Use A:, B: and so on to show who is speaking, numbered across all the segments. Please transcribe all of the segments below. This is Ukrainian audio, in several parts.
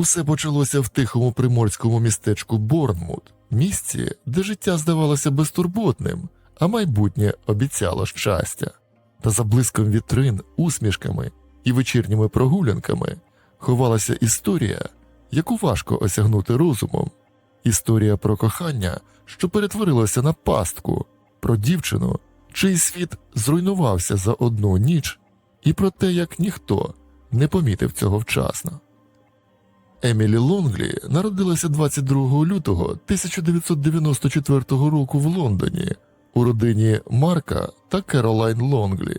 A: Усе почалося в тихому приморському містечку Борнмут, місці, де життя здавалося безтурботним, а майбутнє обіцяло щастя. Та за блиском вітрин, усмішками і вечірніми прогулянками ховалася історія, яку важко осягнути розумом. Історія про кохання, що перетворилося на пастку, про дівчину, чий світ зруйнувався за одну ніч, і про те, як ніхто не помітив цього вчасно. Емілі Лонглі народилася 22 лютого 1994 року в Лондоні у родині Марка та Керолайн Лонглі.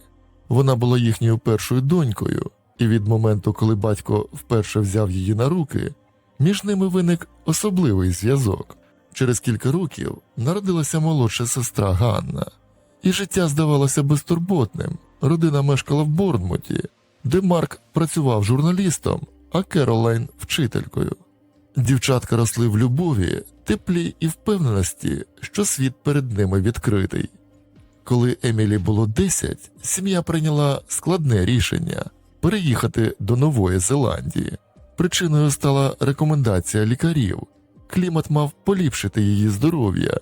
A: Вона була їхньою першою донькою, і від моменту, коли батько вперше взяв її на руки, між ними виник особливий зв'язок. Через кілька років народилася молодша сестра Ганна, і життя здавалося безтурботним. Родина мешкала в Борнмуті, де Марк працював журналістом, а Керолайн вчителькою. Дівчатка росли в любові, теплі і впевненості, що світ перед ними відкритий. Коли Емілі було 10, сім'я прийняла складне рішення переїхати до Нової Зеландії. Причиною стала рекомендація лікарів. Клімат мав поліпшити її здоров'я.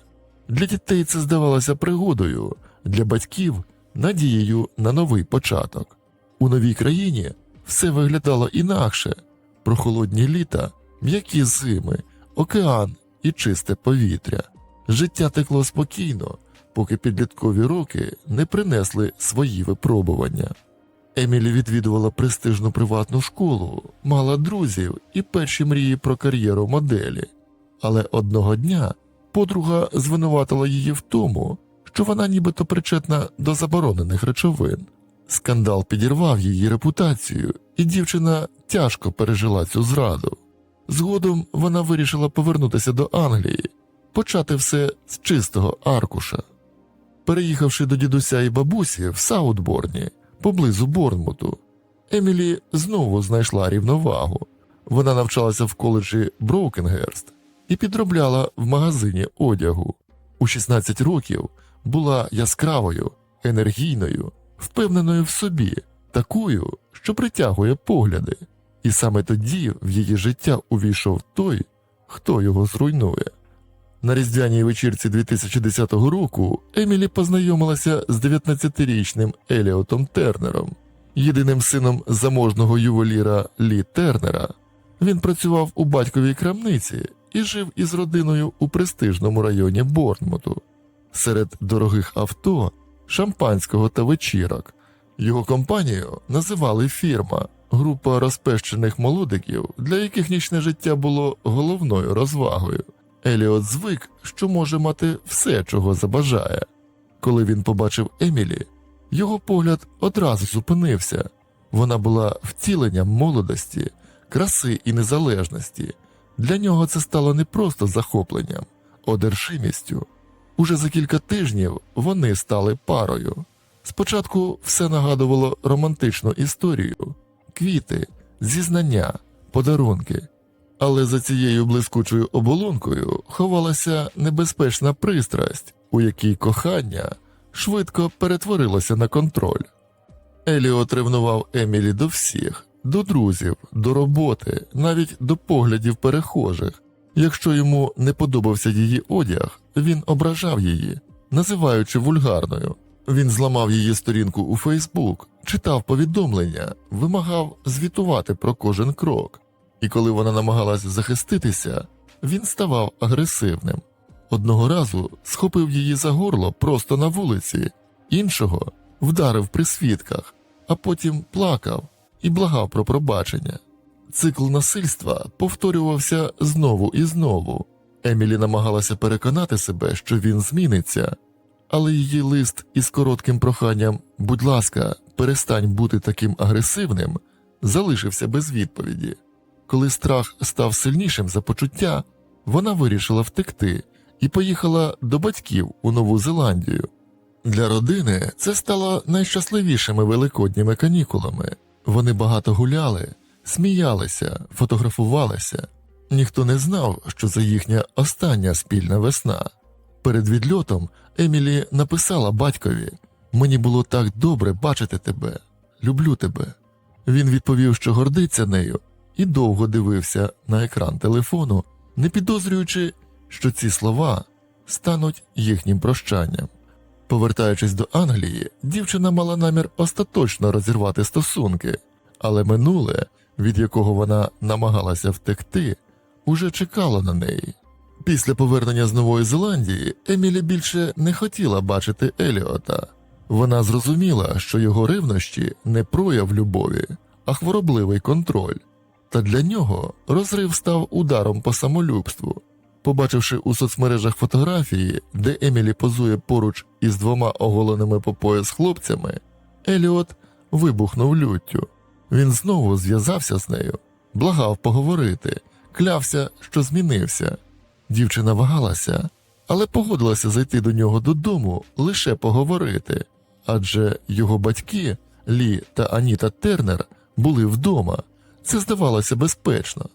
A: Для дітей це здавалося пригодою, для батьків надією на новий початок. У новій країні все виглядало інакше: прохолодні літа, м'які зими, океан і чисте повітря. Життя текло спокійно, поки підліткові роки не принесли свої випробування. Емілі відвідувала престижну приватну школу, мала друзів і перші мрії про кар'єру моделі. Але одного дня подруга звинуватила її в тому, що вона нібито причетна до заборонених речовин. Скандал підірвав її репутацію, і дівчина тяжко пережила цю зраду. Згодом вона вирішила повернутися до Англії, почати все з чистого аркуша. Переїхавши до дідуся і бабусі в Саутборні, поблизу Борнмуту, Емілі знову знайшла рівновагу. Вона навчалася в коледжі Броукенгерст і підробляла в магазині одягу. У 16 років була яскравою, енергійною, впевненою в собі, такою, що притягує погляди. І саме тоді в її життя увійшов той, хто його зруйнує. На різдвяній вечірці 2010 року Емілі познайомилася з 19-річним Еліотом Тернером, єдиним сином заможного ювеліра Лі Тернера. Він працював у батьковій крамниці і жив із родиною у престижному районі Борнмуту. Серед дорогих авто, шампанського та вечірок. Його компанію називали фірма, група розпещених молодиків, для яких нічне життя було головною розвагою. Еліот звик, що може мати все, чого забажає. Коли він побачив Емілі, його погляд одразу зупинився. Вона була втіленням молодості, краси і незалежності. Для нього це стало не просто захопленням, одержимістю. Уже за кілька тижнів вони стали парою. Спочатку все нагадувало романтичну історію, квіти, зізнання, подарунки. Але за цією блискучою оболонкою ховалася небезпечна пристрасть, у якій кохання швидко перетворилося на контроль. Еліот ревнував Емілі до всіх, до друзів, до роботи, навіть до поглядів перехожих. Якщо йому не подобався її одяг, він ображав її, називаючи вульгарною. Він зламав її сторінку у Фейсбук, читав повідомлення, вимагав звітувати про кожен крок. І коли вона намагалась захиститися, він ставав агресивним. Одного разу схопив її за горло просто на вулиці, іншого вдарив при свідках, а потім плакав і благав про пробачення. Цикл насильства повторювався знову і знову. Емілі намагалася переконати себе, що він зміниться, але її лист із коротким проханням будь ласка, перестань бути таким агресивним, залишився без відповіді. Коли страх став сильнішим за почуття, вона вирішила втекти і поїхала до батьків у Нову Зеландію. Для родини це стало найщасливішими великодніми канікулами. Вони багато гуляли, сміялися, фотографувалися. Ніхто не знав, що це їхня остання спільна весна. Перед відльотом Емілі написала батькові: Мені було так добре бачити тебе, люблю тебе. Він відповів, що гордиться нею, і довго дивився на екран телефону, не підозрюючи, що ці слова стануть їхнім прощанням. Повертаючись до Англії, дівчина мала намір остаточно розірвати стосунки, але минуле, від якого вона намагалася втекти, уже чекало на неї. Після повернення з Нової Зеландії Емілі більше не хотіла бачити Еліота. Вона зрозуміла, що його ревнощі не прояв любові, а хворобливий контроль. Та для нього розрив став ударом по самолюбству. Побачивши у соцмережах фотографії, де Емілі позує поруч із двома оголеними по пояс хлопцями, Еліот вибухнув люттю. Він знову зв'язався з нею, благав поговорити, клявся, що змінився. Дівчина вагалася, але погодилася зайти до нього додому лише поговорити, адже його батьки Лі та Аніта Тернер були вдома. Це здавалося безпечно.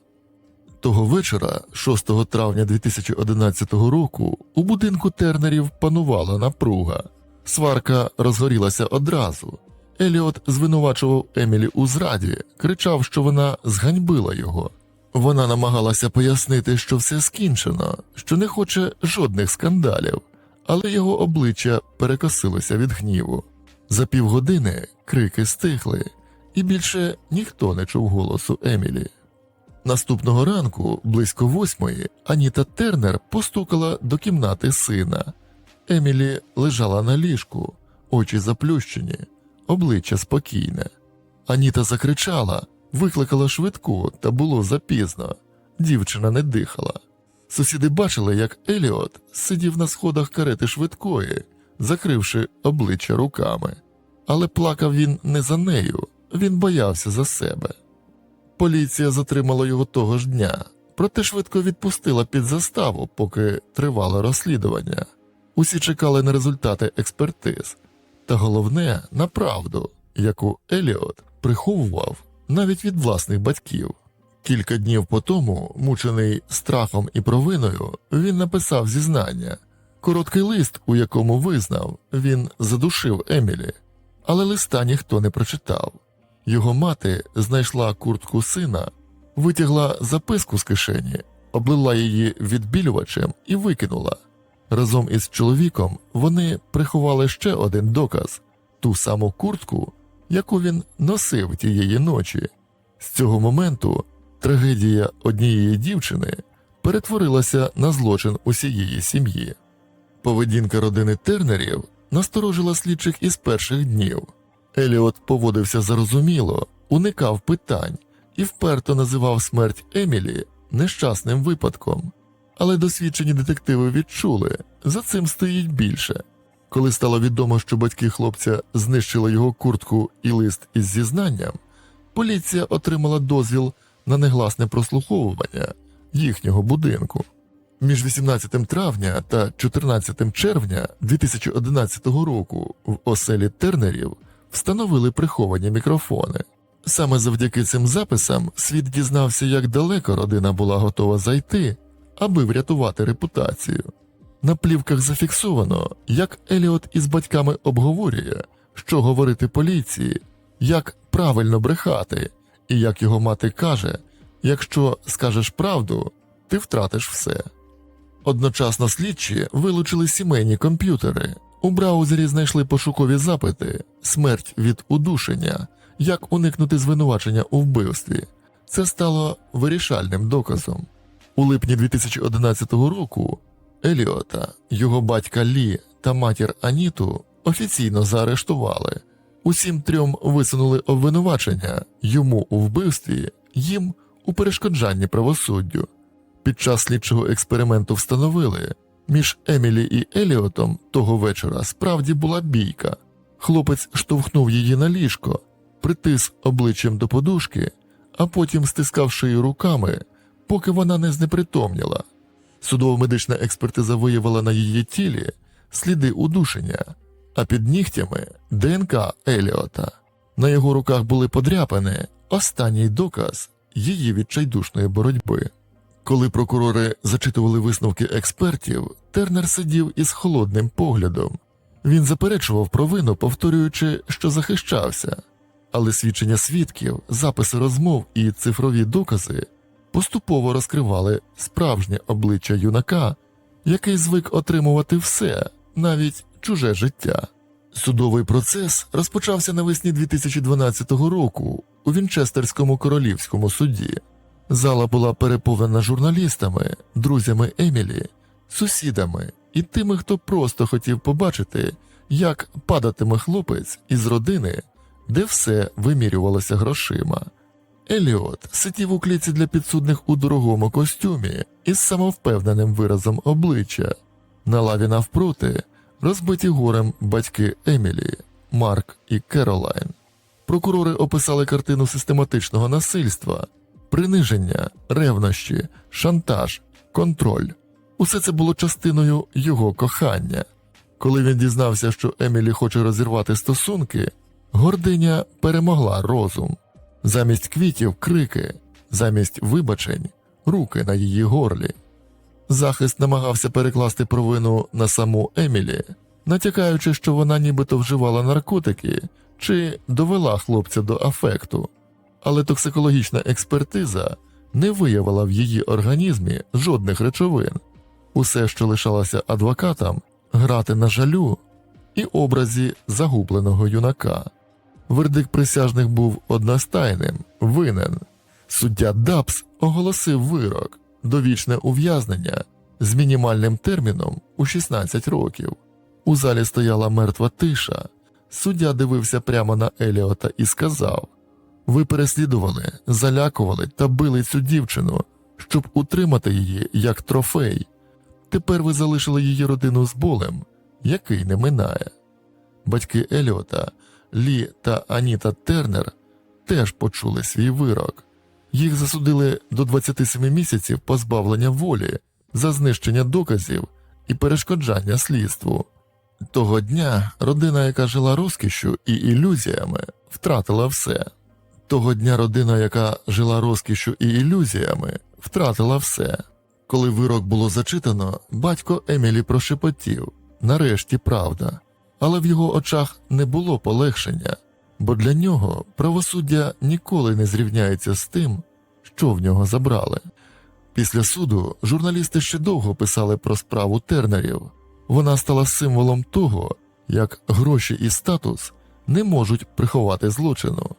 A: Того вечора, 6 травня 2011 року, у будинку Тернерів панувала напруга. Сварка розгорілася одразу. Еліот звинувачував Емілі у зраді, кричав, що вона зганьбила його. Вона намагалася пояснити, що все скінчено, що не хоче жодних скандалів, але його обличчя перекосилося від гніву. За півгодини крики стихли, і більше ніхто не чув голосу Емілі. Наступного ранку, близько восьмої, Аніта Тернер постукала до кімнати сина. Емілі лежала на ліжку, очі заплющені, обличчя спокійне. Аніта закричала, викликала швидку, та було запізно. Дівчина не дихала. Сусіди бачили, як Еліот сидів на сходах карети швидкої, закривши обличчя руками. Але плакав він не за нею, він боявся за себе. Поліція затримала його того ж дня, проте швидко відпустила під заставу, поки тривало розслідування. Усі чекали на результати експертиз, та головне на правду, яку Еліот приховував навіть від власних батьків. Кілька днів по тому, мучений страхом і провиною, він написав зізнання, короткий лист, у якому визнав, він задушив Емілі, але листа ніхто не прочитав. Його мати знайшла куртку сина, витягла записку з кишені, облила її відбілювачем і викинула. Разом із чоловіком вони приховали ще один доказ ту саму куртку, яку він носив тієї ночі. З цього моменту трагедія однієї дівчини перетворилася на злочин усієї сім'ї. Поведінка родини Тернерів насторожила слідчих із перших днів. Еліот поводився зарозуміло, уникав питань і вперто називав смерть Емілі нещасним випадком. Але досвідчені детективи відчули, за цим стоїть більше. Коли стало відомо, що батьки хлопця знищили його куртку і лист із зізнанням, поліція отримала дозвіл на негласне прослуховування їхнього будинку. Між 18 травня та 14 червня 2011 року в оселі Тернерів встановили приховані мікрофони. Саме завдяки цим записам світ дізнався, як далеко родина була готова зайти, аби врятувати репутацію. На плівках зафіксовано, як Еліот із батьками обговорює, що говорити поліції, як правильно брехати, і як його мати каже: якщо скажеш правду, ти втратиш все. Одночасно слідчі вилучили сімейні комп'ютери. У браузері знайшли пошукові запити, смерть від удушення, як уникнути звинувачення у вбивстві. Це стало вирішальним доказом. У липні 2011 року Еліота, його батька Лі та матір Аніту офіційно заарештували. Усім трьом висунули обвинувачення йому у вбивстві, їм у перешкоджанні правосуддю. Під час слідчого експерименту встановили, між Емілі і Еліотом того вечора справді була бійка. Хлопець штовхнув її на ліжко, притис обличчям до подушки, а потім стискав шию руками, поки вона не знепритомніла. Судово-медична експертиза виявила на її тілі сліди удушення, а під нігтями ДНК Еліота. На його руках були подряпини, останній доказ її відчайдушної боротьби. Коли прокурори зачитували висновки експертів, Тернер сидів із холодним поглядом. Він заперечував провину, повторюючи, що захищався, Але свідчення свідків, записи розмов і цифрові докази поступово розкривали справжнє обличчя юнака, який звик отримувати все, навіть чуже життя. Судовий процес розпочався навесні 2012 року у Вінчестерському королівському суді. Зала була переповнена журналістами, друзями Емілі, сусідами і тими, хто просто хотів побачити, як падатиме хлопець із родини, де все вимірювалося грошима. Еліот сидів у кліці для підсудних у дорогому костюмі із самовпевненим виразом обличчя. На лаві навпроти розбиті горем батьки Емілі, Марк і Керолайн. Прокурори описали картину систематичного насильства, приниження, ревнощі, шантаж, контроль. Усе це було частиною його кохання. Коли він дізнався, що Емілі хоче розірвати стосунки, гординя перемогла розум. Замість квітів крики, замість вибачень руки на її горлі. Захист намагався перекласти провину на саму Емілі, натякаючи, що вона нібито вживала наркотики чи довела хлопця до афекту, але токсикологічна експертиза не виявила в її організмі жодних речовин. Усе, що лишалося адвокатам, грати на жалю і образі загубленого юнака. Вердикт присяжних був одностайним, винен. Суддя Дабс оголосив вирок довічне ув'язнення з мінімальним терміном у 16 років. У залі стояла мертва тиша. Суддя дивився прямо на Еліота і сказав: Ви переслідували, залякували та били цю дівчину, щоб утримати її як трофей. Тепер ви залишили її родину з болем, який не минає. Батьки Еліота, Лі та Аніта Тернер теж почули свій вирок. Їх засудили до 27 місяців позбавлення волі за знищення доказів і перешкоджання слідству. Того дня родина, яка жила розкішшю і ілюзіями, втратила все. Того дня родина, яка жила розкішшю і ілюзіями, втратила все. Коли вирок було зачитано, батько Емілі прошепотів нарешті правда, але в його очах не було полегшення, бо для нього правосуддя ніколи не зрівняється з тим, що в нього забрали. Після суду журналісти ще довго писали про справу тернерів. Вона стала символом того, як гроші і статус не можуть приховати злочину.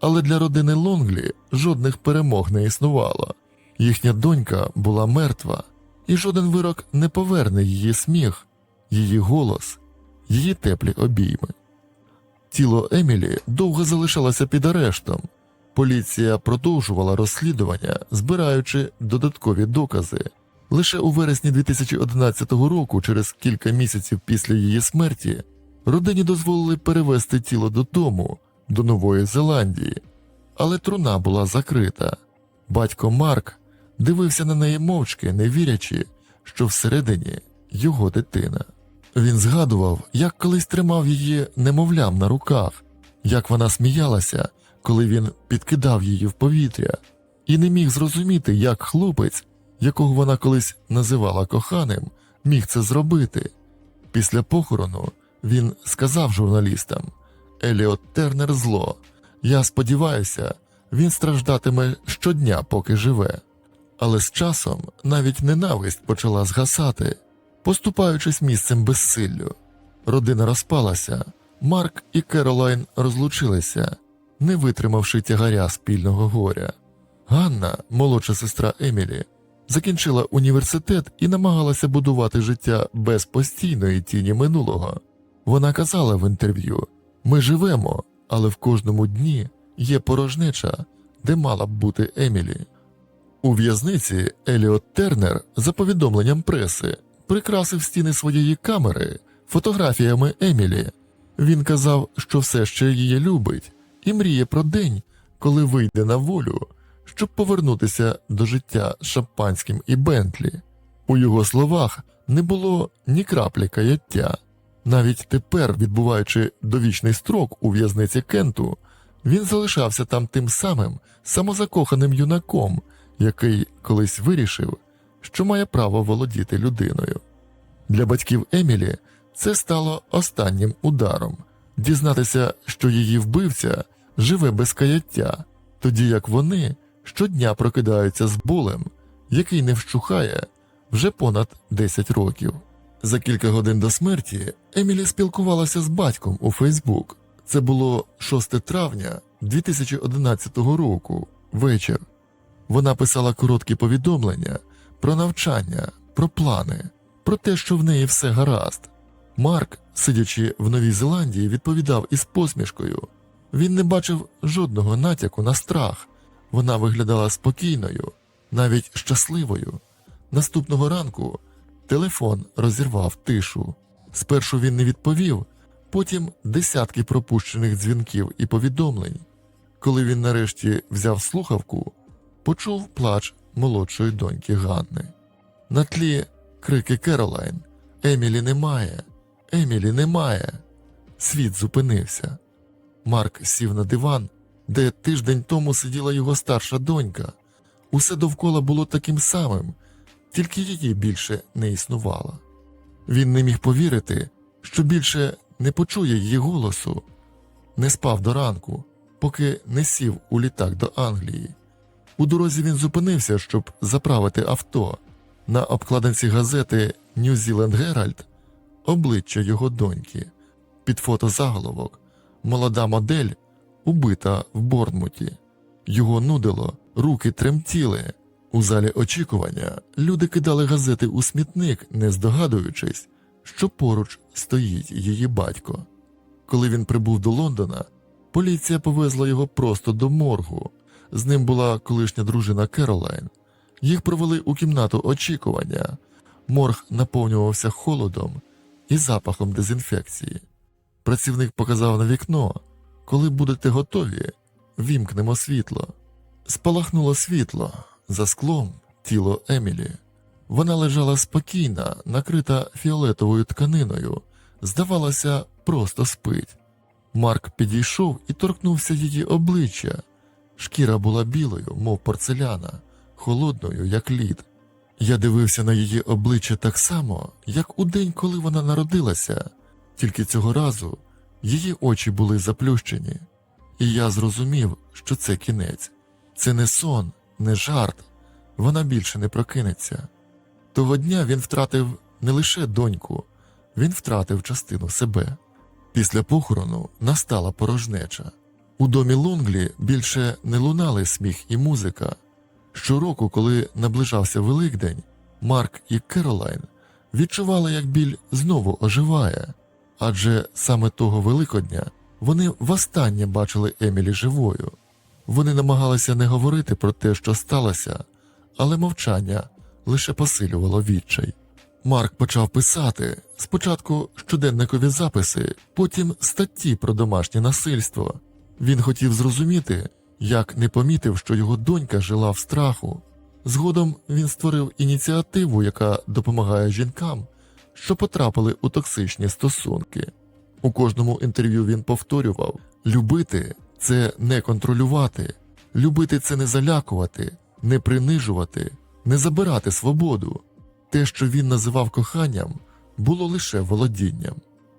A: Але для родини Лонглі жодних перемог не існувало. Їхня донька була мертва, і жоден вирок не поверне її сміх, її голос, її теплі обійми. Тіло Емілі довго залишалося під арештом. Поліція продовжувала розслідування, збираючи додаткові докази. Лише у вересні 2011 року, через кілька місяців після її смерті, родині дозволили перевезти тіло додому, до Нової Зеландії, але труна була закрита. Батько Марк дивився на неї мовчки, не вірячи, що всередині його дитина. Він згадував, як колись тримав її немовлям на руках, як вона сміялася, коли він підкидав її в повітря, і не міг зрозуміти, як хлопець, якого вона колись називала коханим, міг це зробити. Після похорону він сказав журналістам Еліот Тернер зло. Я сподіваюся, він страждатиме щодня, поки живе. Але з часом навіть ненависть почала згасати, поступаючись місцем безсиллю. Родина розпалася, Марк і Керолайн розлучилися, не витримавши тягаря спільного горя. Ганна, молодша сестра Емілі, закінчила університет і намагалася будувати життя без постійної тіні минулого. Вона казала в інтерв'ю: ми живемо, але в кожному дні є порожнеча, де мала б бути Емілі. У в'язниці Еліот Тернер, за повідомленням преси, прикрасив стіни своєї камери фотографіями Емілі. Він казав, що все ще її любить, і мріє про день, коли вийде на волю, щоб повернутися до життя з шампанським і Бентлі. У його словах не було ні краплі каяття. Навіть тепер, відбуваючи довічний строк у в'язниці Кенту, він залишався там тим самим самозакоханим юнаком, який колись вирішив, що має право володіти людиною. Для батьків Емілі це стало останнім ударом дізнатися, що її вбивця живе без каяття, тоді як вони щодня прокидаються з болем, який не вщухає вже понад 10 років. За кілька годин до смерті Емілі спілкувалася з батьком у Фейсбук. Це було 6 травня 2011 року, вечір. Вона писала короткі повідомлення про навчання, про плани, про те, що в неї все гаразд. Марк, сидячи в Новій Зеландії, відповідав із посмішкою. Він не бачив жодного натяку на страх. Вона виглядала спокійною, навіть щасливою. Наступного ранку телефон розірвав тишу. Спершу він не відповів, потім десятки пропущених дзвінків і повідомлень. Коли він нарешті взяв слухавку, почув плач молодшої доньки Ганни. На тлі крики Керолайн Емілі немає, Емілі немає. Світ зупинився. Марк сів на диван, де тиждень тому сиділа його старша донька. Усе довкола було таким самим, тільки її більше не існувало. Він не міг повірити, що більше не почує її голосу, не спав до ранку, поки не сів у літак до Англії. У дорозі він зупинився, щоб заправити авто. На обкладинці газети New Zealand Herald обличчя його доньки. Під фото заголовок Молода модель убита в Борнмуті. Його нудило, руки тремтіли. У залі очікування люди кидали газети у смітник, не здогадуючись, що поруч стоїть її батько. Коли він прибув до Лондона, поліція повезла його просто до моргу. З ним була колишня дружина Керолайн. Їх провели у кімнату очікування. Морг наповнювався холодом і запахом дезінфекції. Працівник показав на вікно. Коли будете готові, вімкнемо світло. Спалахнуло світло за склом тіло Емілі. Вона лежала спокійна, накрита фіолетовою тканиною, здавалося, просто спить. Марк підійшов і торкнувся її обличчя. Шкіра була білою, мов порцеляна, холодною, як лід. Я дивився на її обличчя так само, як у день, коли вона народилася, тільки цього разу її очі були заплющені, і я зрозумів, що це кінець. Це не сон, не жарт, вона більше не прокинеться. Того дня він втратив не лише доньку, він втратив частину себе. Після похорону настала порожнеча. У домі Лонглі більше не лунали сміх і музика. Щороку, коли наближався Великдень, Марк і Керолайн відчували, як біль знову оживає, адже саме того Великодня вони востаннє бачили Емілі живою. Вони намагалися не говорити про те, що сталося, але мовчання лише посилювало відчай. Марк почав писати спочатку щоденникові записи, потім статті про домашнє насильство. Він хотів зрозуміти, як не помітив, що його донька жила в страху. Згодом він створив ініціативу, яка допомагає жінкам, що потрапили у токсичні стосунки. У кожному інтерв'ю він повторював: любити це не контролювати, любити це не залякувати, не принижувати, не забирати свободу. Те, що він називав коханням, було лише володінням.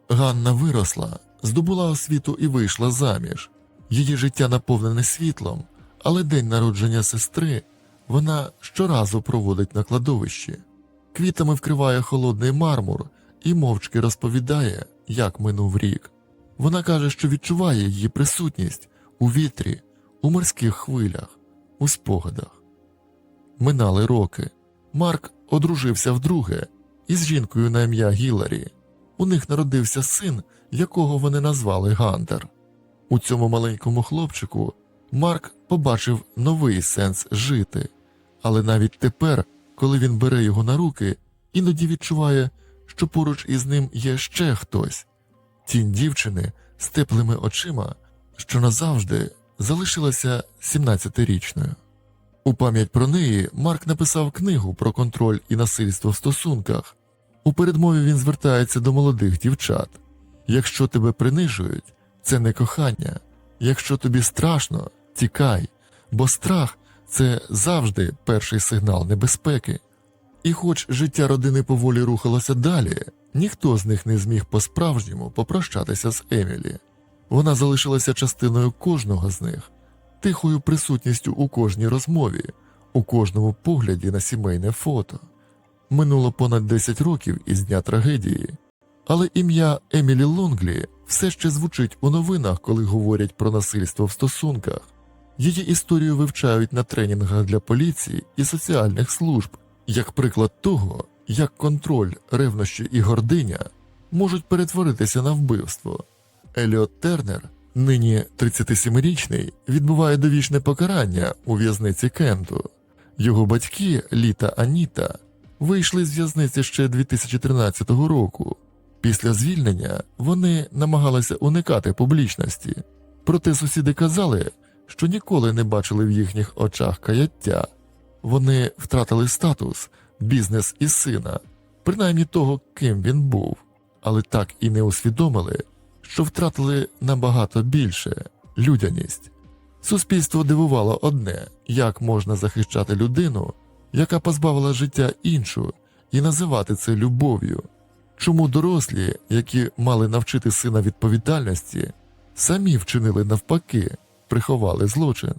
A: Ганна виросла, здобула освіту і вийшла заміж. Її життя наповнене світлом, але день народження сестри вона щоразу проводить на кладовищі, квітами вкриває холодний мармур і мовчки розповідає, як минув рік. Вона каже, що відчуває її присутність у вітрі, у морських хвилях, у спогадах. Минали роки. Марк одружився вдруге із жінкою на ім'я Гіларі. У них народився син, якого вони назвали Гантер. У цьому маленькому хлопчику Марк побачив новий сенс жити, але навіть тепер, коли він бере його на руки, іноді відчуває, що поруч із ним є ще хтось тінь дівчини з теплими очима, що назавжди залишилася 17-річною. У пам'ять про неї Марк написав книгу про контроль і насильство в стосунках. У передмові він звертається до молодих дівчат. Якщо тебе принижують, це не кохання. Якщо тобі страшно, тікай, бо страх це завжди перший сигнал небезпеки. І хоч життя родини поволі рухалося далі, ніхто з них не зміг по-справжньому попрощатися з Емілі. Вона залишилася частиною кожного з них, тихою присутністю у кожній розмові, у кожному погляді на сімейне фото. Минуло понад 10 років із дня трагедії, але ім'я Емілі Лонглі все ще звучить у новинах, коли говорять про насильство в стосунках. Її історію вивчають на тренінгах для поліції і соціальних служб, як приклад того, як контроль, ревнощі і гординя можуть перетворитися на вбивство. Еліот Тернер, нині 37-річний, відбуває довічне покарання у в'язниці Кенту. Його батьки Літа Аніта вийшли з в'язниці ще 2013 року. Після звільнення вони намагалися уникати публічності, проте сусіди казали, що ніколи не бачили в їхніх очах каяття. Вони втратили статус, бізнес і сина, принаймні того, ким він був, але так і не усвідомили, що втратили набагато більше людяність. Суспільство дивувало одне, як можна захищати людину, яка позбавила життя іншу, і називати це любов'ю. Чому дорослі, які мали навчити сина відповідальності, самі вчинили навпаки, приховали злочин?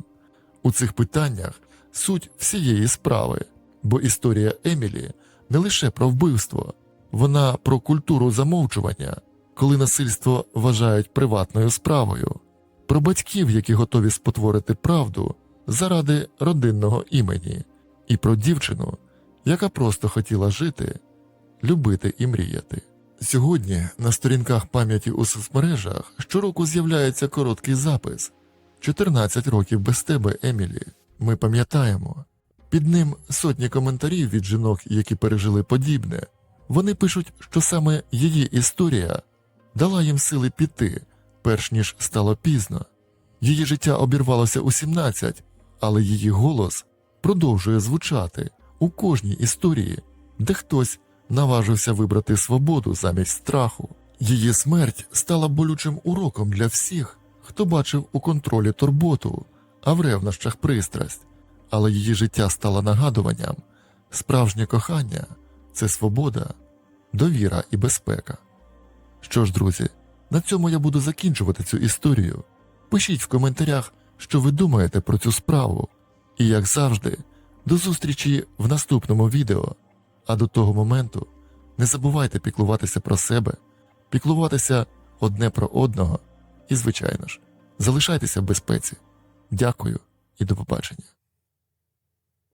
A: У цих питаннях суть всієї справи, бо історія Емілі не лише про вбивство, вона про культуру замовчування, коли насильство вважають приватною справою, про батьків, які готові спотворити правду заради родинного імені, і про дівчину, яка просто хотіла жити, любити і мріяти. Сьогодні на сторінках пам'яті у соцмережах щороку з'являється короткий запис 14 років без тебе, Емілі. Ми пам'ятаємо. Під ним сотні коментарів від жінок, які пережили подібне. Вони пишуть, що саме її історія дала їм сили піти, перш ніж стало пізно. Її життя обірвалося у 17, але її голос продовжує звучати у кожній історії, де хтось наважився вибрати свободу замість страху. Її смерть стала болючим уроком для всіх, хто бачив у контролі турботу, а в ревнощах пристрасть. Але її життя стало нагадуванням справжнє кохання це свобода, довіра і безпека. Що ж, друзі, на цьому я буду закінчувати цю історію. Пишіть в коментарях, що ви думаєте про цю справу. І, як завжди, до зустрічі в наступному відео. А до того моменту не забувайте піклуватися про себе, піклуватися одне про одного і, звичайно ж, залишайтеся в безпеці. Дякую і до побачення.